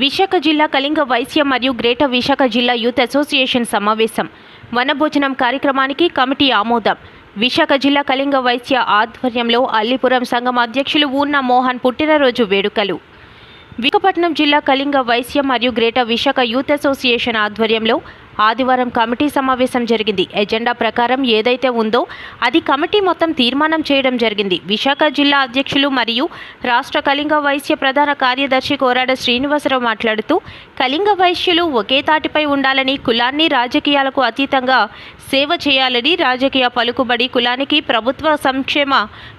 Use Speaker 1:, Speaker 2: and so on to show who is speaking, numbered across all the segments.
Speaker 1: విశాఖ జిల్లా కళింగ వైశ్య మరియు గ్రేటర్ విశాఖ జిల్లా యూత్ అసోసియేషన్ సమావేశం. వనభోజనం కార్యక్రమానికి కమిటీ ఆమోదం. విశాఖ జిల్లా కళింగ వైశ్య ఆధ్వర్యంలో అల్లిపురం సంఘం అధ్యక్షులు ఊన్న మోహన్ పుట్టినరోజు వేడుకలు. విశాఖపట్నం జిల్లా కళింగ వైశ్య మరియు గ్రేటర్ విశాఖ యూత్ అసోసియేషన్ ఆధ్వర్యంలో ఆదివారం కమిటీ సమావేశం జరిగింది. ఎజెండా ప్రకారం ఏదైతే ఉందో అది కమిటీ మొత్తం తీర్మానం చేయడం జరిగింది. విశాఖ జిల్లా అధ్యక్షులు మరియు రాష్ట్ర కళింగ వైశ్య ప్రధాన కార్యదర్శి కోరాడ శ్రీనివాసరావు మాట్లాడుతూ కళింగ వైశ్యులు ఒకే తాటిపై ఉండాలని కులాన్ని రాజకీయాలకు అతీతంగా సేవ చేయాలని రాజకీయ పలుకుబడి కులానికి ప్రభుత్వ సంక్షేమ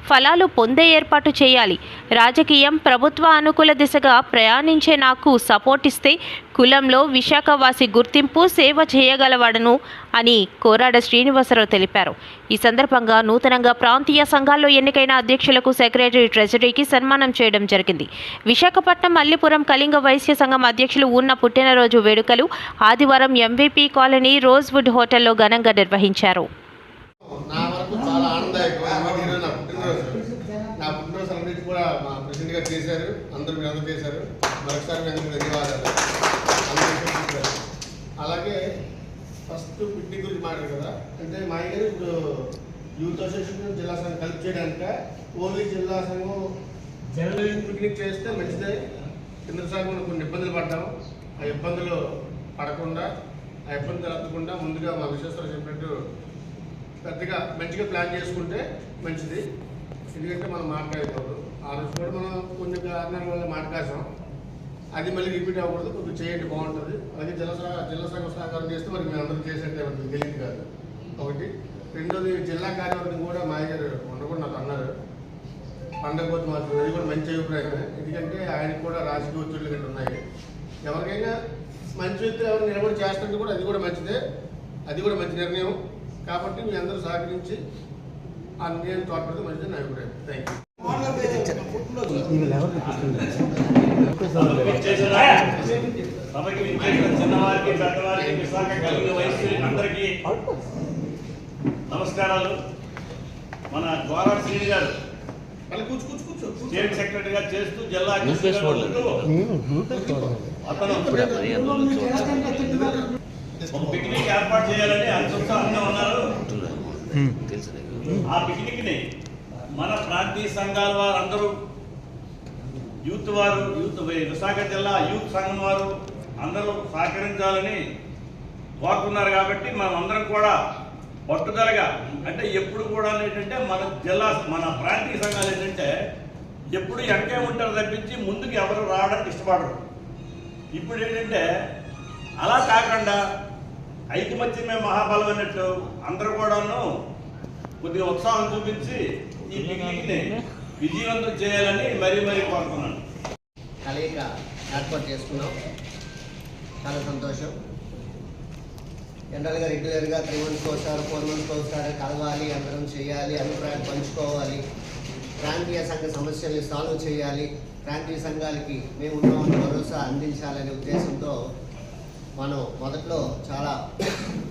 Speaker 1: ఫలాలు పొందే ఏర్పాటు చేయాలి. రాజకీయం ప్రభుత్వ అనుకూల దిశగా ప్రయాణించే నాకు సపోర్ట్ ఇస్తే కులంలో విశాఖవాసి గుర్తింపు సేవ చేయగలవాడను అని కోరాడ శ్రీనివాసరావు తెలిపారు. ఈ సందర్భంగా నూతనంగా ప్రాంతీయ సంఘాల్లో ఎన్నికైన అధ్యక్షులకు సెక్రటరీ ట్రెజరీకి సన్మానం చేయడం జరిగింది. విశాఖపట్నం మల్లిపురం కళింగ వైశ్య సంఘం అధ్యక్షులు ఉన్న పుట్టినరోజు వేడుకలు ఆదివారం ఎంవీపీ కాలనీ రోజ్వుడ్ హోటల్లో ఘనంగా నిర్వహించారు.
Speaker 2: నా చేశారు. అందరూ చేశారు. మరొకసారి మీ అందరికీ ధన్యవాదాలు అందరూ చేశారు. అలాగే ఫస్ట్ పిక్నిక్ గురించి మాట్లాడారు కదా. అంటే మా దగ్గర ఇప్పుడు యూత్ అసోసియేషన్ జిల్లా సంఘం కలిపి చేయడానిక? ఓన్లీ జిల్లా సంఘం జనరల్ పిక్నిక్ చేస్తే మంచిదే. కింద సంఘం కొన్ని ఇబ్బందులు పడ్డాము. ఆ ఇబ్బందులు పడకుండా ఆ ఇబ్బంది తలెత్తకుండా ముందుగా మా విశ్వేశ్వర చెప్పినట్టు పెద్దగా మంచిగా ప్లాన్ చేసుకుంటే మంచిది. ఎందుకంటే మనం మాట్లాడేటప్పుడు ఆ రోజు కూడా మనం కొన్ని కారణాల వల్ల మాట్లాడాం అది మళ్ళీ రిపీట్ అవ్వకూడదు కొంచెం చేయండి బాగుంటుంది. అలాగే జిల్లా జిల్లా సంఘ సహకారం చేస్తే మరి మేము అందరూ చేసేట్టే మనకు తెలియదు కాదు. ఒకటి. రెండోది జిల్లా కార్యవర్గం కూడా మా గారు ఉండకూడదు నాకు అన్నారు. పండగ పోతే మాత్రం అది కూడా మంచి అభిప్రాయం ఎందుకంటే ఆయనకు కూడా రాజకీయ ఒత్తిళ్ళు గట్టి ఉన్నాయి. ఎవరికైనా మంచి వ్యక్తులు ఎవరు నిలబడి చేస్తుంటే కూడా అది కూడా మంచిదే. అది కూడా మంచి నిర్ణయం. కాబట్టి మీ అందరూ సహకరించి ఆ నిర్ణయం తోడ్పడితే మంచిది నా అభిప్రాయం. థ్యాంక్ యూ
Speaker 3: సభకి విచ్చేసిన చిన్నవారికి పెద్దవారికి విశాఖ కలిగిన వయసు అందరికీ నమస్కారాలు మన గోరా శ్రీని గారు స్టేట్ సెక్రటరీగా చేస్తూ జిల్లా అతను పిక్నిక్ ఏర్పాటు చేయాలని అంత ఉన్నారు. ఆ పిక్నిక్ని మన ప్రాంతీయ సంఘాల వారు అందరూ యూత్ వారు యూత్ విశాఖ జిల్లా యూత్ సంఘం వారు అందరూ సహకరించాలని కోరుకున్నారు కాబట్టి మనం అందరం కూడా పట్టుదలగా అంటే ఎప్పుడు కూడా ఏంటంటే మన జిల్లా మన ప్రాంతీయ సంఘాలు ఏంటంటే ఎప్పుడు వెనకే ఉంటారు తప్పించి ముందుకు ఎవరు రావడానికి ఇష్టపడరు. ఇప్పుడు ఏంటంటే అలా కాకుండా ఐకమత్యమే మహాబలం అన్నట్టు అందరూ కూడాను కొద్దిగా ఉత్సాహం చూపించి ఈ విజయవంతం చేయాలని మరీ మరీ కోరుతున్నాను.
Speaker 4: కలయిక ఏర్పాటు చేసుకున్నాం. చాలా సంతోషం. జనరల్గా రెగ్యులర్గా త్రీ మంత్స్కి ఒకసారి ఫోర్ మంత్స్కి ఒకసారి కలవాలి అందరం చేయాలి అభిప్రాయాలు పంచుకోవాలి. ప్రాంతీయ సంఘ సమస్యల్ని సాల్వ్ చేయాలి. ప్రాంతీయ సంఘాలకి మేము ఉన్నామని భరోసా అందించాలనే ఉద్దేశంతో మనం మొదట్లో చాలా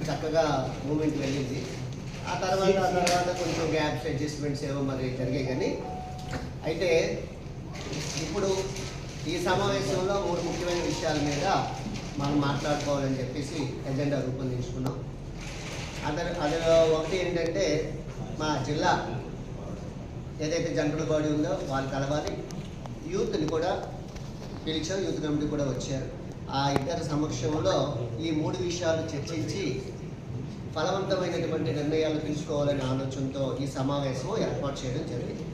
Speaker 4: చక్కగా మూమెంట్ వెళ్ళింది. ఆ తర్వాత ఆ తర్వాత కొంచెం గ్యాప్స్ అడ్జస్ట్మెంట్స్ ఏవో మరి జరిగాయి కానీ అయితే ఇప్పుడు ఈ సమావేశంలో మూడు ముఖ్యమైన విషయాల మీద మనం మాట్లాడుకోవాలని చెప్పేసి ఎజెండా రూపొందించుకున్నాం. అదర్ అందులో ఒకటి ఏంటంటే మా జిల్లా ఏదైతే జనరల్ బాడీ ఉందో వాళ్ళు కలవాలి. యూత్ని కూడా పిలిచాం యూత్ కమిటీ కూడా వచ్చారు. ఆ ఇద్దరు సమక్షంలో ఈ మూడు విషయాలు చర్చించి ఫలవంతమైనటువంటి నిర్ణయాలు తీసుకోవాలనే ఆలోచనతో ఈ సమావేశం ఏర్పాటు చేయడం జరిగింది.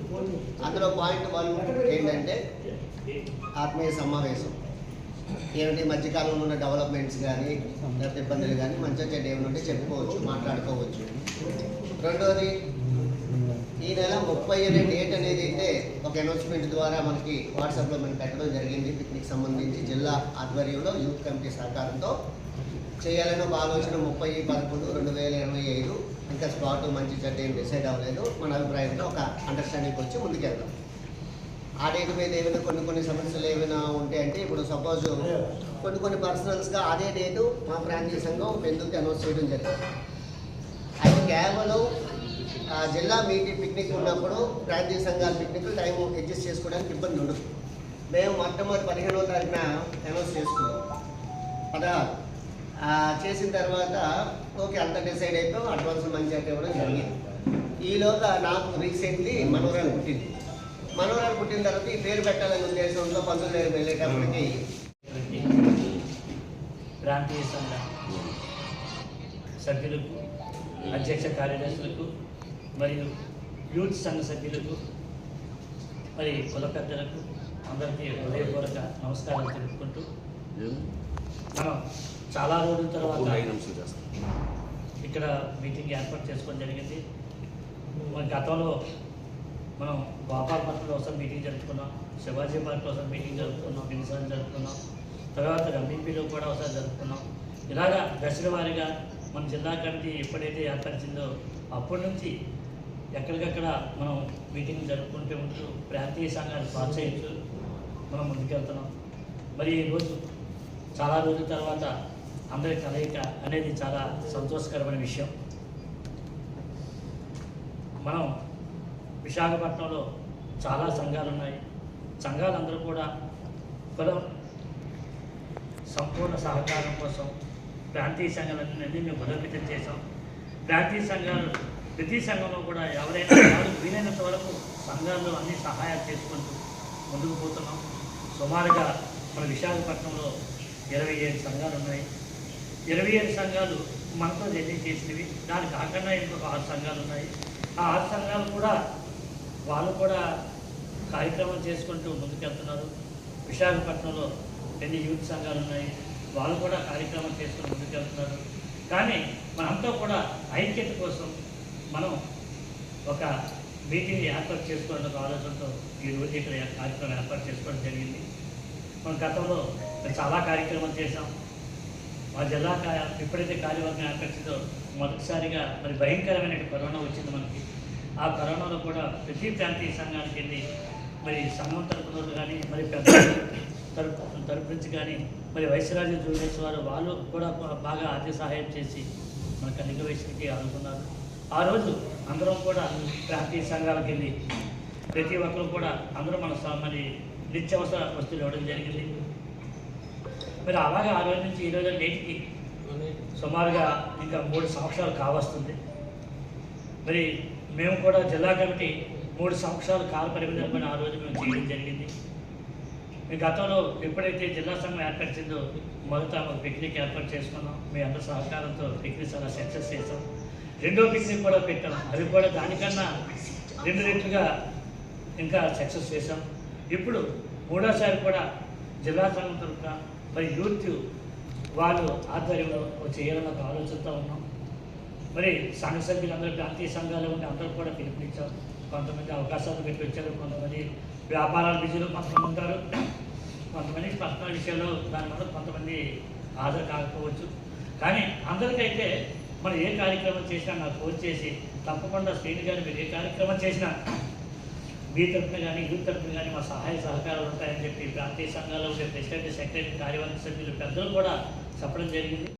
Speaker 4: అందులో పాయింట్ వన్ ఏంటంటే ఆత్మీయ సమావేశం. ఏమిటి? మధ్యకాలంలో ఉన్న డెవలప్మెంట్స్ కానీ లేకపోతే ఇబ్బందులు కానీ మంచిగా చెడ్డ ఏమైనా ఉంటే చెప్పుకోవచ్చు మాట్లాడుకోవచ్చు. రెండోది ఈ నెల ముప్పై అనే డేట్ అనేది అయితే ఒక అనౌన్స్మెంట్ ద్వారా మనకి వాట్సాప్లో మనం పెట్టడం జరిగింది. పిక్నిక్ సంబంధించి జిల్లా ఆధ్వర్యంలో యూత్ కమిటీ సహకారంతో చేయాలని ఒక ఆలోచన ముప్పై పదకొండు రెండు వేల ఇరవై ఐదు. ఇంకా స్పాట్ మంచి చెడ్డ ఏం డిసైడ్ అవ్వలేదు. మన అభిప్రాయంతో ఒక అండర్స్టాండింగ్కి వచ్చి ముందుకెళ్దాం. ఆ డేట్ మీద ఏమైనా కొన్ని కొన్ని సమస్యలు ఏమైనా ఉంటే అంటే ఇప్పుడు సపోజ్ కొన్ని కొన్ని పర్సనల్స్గా అదే డేటు మా ప్రాంతీయ సంఘం ఎందుకు అనౌన్స్ చేయడం జరిగింది. అది కేవలం జిల్లా మీటింగ్ పిక్నిక్ ఉన్నప్పుడు ప్రాంతీయ సంఘాల పిక్నిక్ టైం అడ్జస్ట్ చేసుకోవడానికి ఇబ్బంది ఉండదు. మేము మొట్టమొదటి పదిహేనవ తారీఖున అనౌన్స్ చేసుకున్నాం. పదహారు. చేసిన తర్వాత ఓకే అంత డిసైడ్ అయిపోయి అడ్వాన్స్ మంచిగా ఇవ్వడం జరిగింది. ఈలోగా నాకు రీసెంట్లీ మనోరాలు పుట్టింది. మనోరాలు పుట్టిన తర్వాత ఈ పేరు పెట్టాలనే ఉద్దేశంతో పంతులు దగ్గర వెళ్ళేటప్పటికి
Speaker 5: ప్రాంతీయ సంఘ సభ్యులకు అధ్యక్ష కార్యదర్శులకు మరియు యూత్ సంఘ సభ్యులకు మరి కుల పెద్దలకు అందరికీ హృదయపూర్వక నమస్కారం తెలుపుకుంటూ మనం చాలా రోజుల తర్వాత ఇక్కడ మీటింగ్ ఏర్పాటు చేసుకోవడం జరిగింది. మన గతంలో మనం గోపాలపట్నంలో ఒకసారి మీటింగ్ జరుపుకున్నాం శివాజీ పార్క్లో ఒకసారి మీటింగ్ జరుపుకున్నాం ఎన్నిసార్లు జరుపుకున్నాం తర్వాత ఎంబీపీలో కూడా ఒకసారి జరుపుకున్నాం. ఇలాగా దశల వారీగా మన జిల్లా కమిటీ ఎప్పుడైతే ఏర్పరిచిందో అప్పటి నుంచి ఎక్కడికక్కడ మనం మీటింగ్ జరుపుకుంటూ ఉంటూ ప్రాంతీయ సంఘాలు ప్రోత్సహించు మనం ముందుకెళ్తున్నాం. మరి ఈరోజు చాలా రోజుల తర్వాత అందరి కలయిక అనేది చాలా సంతోషకరమైన విషయం. మనం విశాఖపట్నంలో చాలా సంఘాలు ఉన్నాయి. సంఘాలందరూ కూడా కులం సంపూర్ణ సహకారం కోసం ప్రాంతీయ సంఘాలన్నీ మేము బలోపేతం చేసాం ప్రాంతీయ సంఘాలు ప్రతి సంఘంలో కూడా ఎవరైనా ఎవరు వీలైనంత వరకు సంఘాల్లో అన్ని సహాయాలు చేసుకుంటూ ముందుకు పోతున్నాం. సుమారుగా మన విశాఖపట్నంలో ఇరవై ఏడు సంఘాలు ఉన్నాయి. ఇరవై ఏడు సంఘాలు మనతో జర్నీ చేసినవి. దాని కాకుండా ఇంకొక ఆరు సంఘాలు ఉన్నాయి. ఆ ఆరు సంఘాలు కూడా వాళ్ళు కూడా కార్యక్రమం చేసుకుంటూ ముందుకెళ్తున్నారు. విశాఖపట్నంలో ఎన్ని యూత్ సంఘాలు ఉన్నాయి. వాళ్ళు కూడా కార్యక్రమం చేసుకుని ముందుకెళ్తున్నారు. కానీ మనంతా కూడా ఐక్యత కోసం మనం ఒక మీటింగ్ ఏర్పాటు చేసుకోవడం ఒక ఆలోచనతో ఈ రోజు ఇక్కడ కార్యక్రమం ఏర్పాటు చేసుకోవడం జరిగింది. మన గతంలో చాలా కార్యక్రమాలు చేశాం. మా జిల్లా ఎప్పుడైతే కార్యవర్గం ఏర్పరిచిందో మొదటిసారిగా మరి భయంకరమైన కరోనా వచ్చింది మనకి. ఆ కరోనాలో కూడా ప్రతి ప్రాంతీయ సంఘానికి వెళ్ళి మరి సంఘం తరపున కానీ మరి పెద్ద తరపు తరపు నుంచి కానీ మరి వైశ్యరాజు జూనియర్స్ వారు వాళ్ళు కూడా బాగా ఆర్థిక సహాయం చేసి మన కలిగ వయసుకి అనుకున్నారు. ఆ రోజు అందరం కూడా ప్రాంతీయ సంఘాలకు వెళ్ళి ప్రతి ఒక్కరు కూడా అందరూ మన మరి నిత్యావసర వస్తువులు ఇవ్వడం జరిగింది. మరి అలాగే ఆ రోజు నుంచి ఈ రోజు నేటికి సుమారుగా ఇంకా మూడు సంవత్సరాలు కావస్తుంది. మరి మేము కూడా జిల్లా కమిటీ మూడు సంవత్సరాలు కాల పరిమితి ఆ రోజు మేము చేయడం జరిగింది. మీ గతంలో ఎప్పుడైతే జిల్లా సంఘం ఏర్పరిచిందో మొదట ఒక పిక్నిక్ ఏర్పాటు చేసుకున్నాం. మీ అందరి సహకారంతో పిక్నిక్ చాలా సక్సెస్ చేసాం రెండో పిక్నిక్ కూడా పెట్టాం. అది కూడా దానికన్నా రెండు రెట్లుగా ఇంకా సక్సెస్ చేసాం ఇప్పుడు మూడోసారి కూడా జిల్లా సంఘం తరఫున మరి యూత్ వాళ్ళు ఆధ్వర్యంలో చేయాలని ఒక ఆలోచనతో ఉన్నాం. మరి సంఘ సభ్యులందరూ ప్రాంతీయ సంఘాలు ఉంటే అందరూ కూడా పిలిపించారు కొంతమంది అవకాశాలు పెట్టి కొంతమంది వ్యాపారాల బిజీలో కొంతమంది ఉంటారు. కొంతమంది పర్సనల్ విషయాల్లో దానివల్ల కొంతమంది హాజరు కాకపోవచ్చు. కానీ అందరికైతే మనం ఏ కార్యక్రమం చేసినా నాకు ఫోన్ చేసి తప్పకుండా శ్రేణి గారు మీరు ఏ కార్యక్రమం చేసినా మీ తరఫున కానీ యూత్ తరఫున కానీ మా సహాయ సహకారాలు ఉంటాయని చెప్పి ప్రాంతీయ సంఘాల్లో ఉండే ప్రెసిడెంట్ సెక్రటరీ కార్యవర్గ సభ్యులు పెద్దలు కూడా చెప్పడం జరిగింది.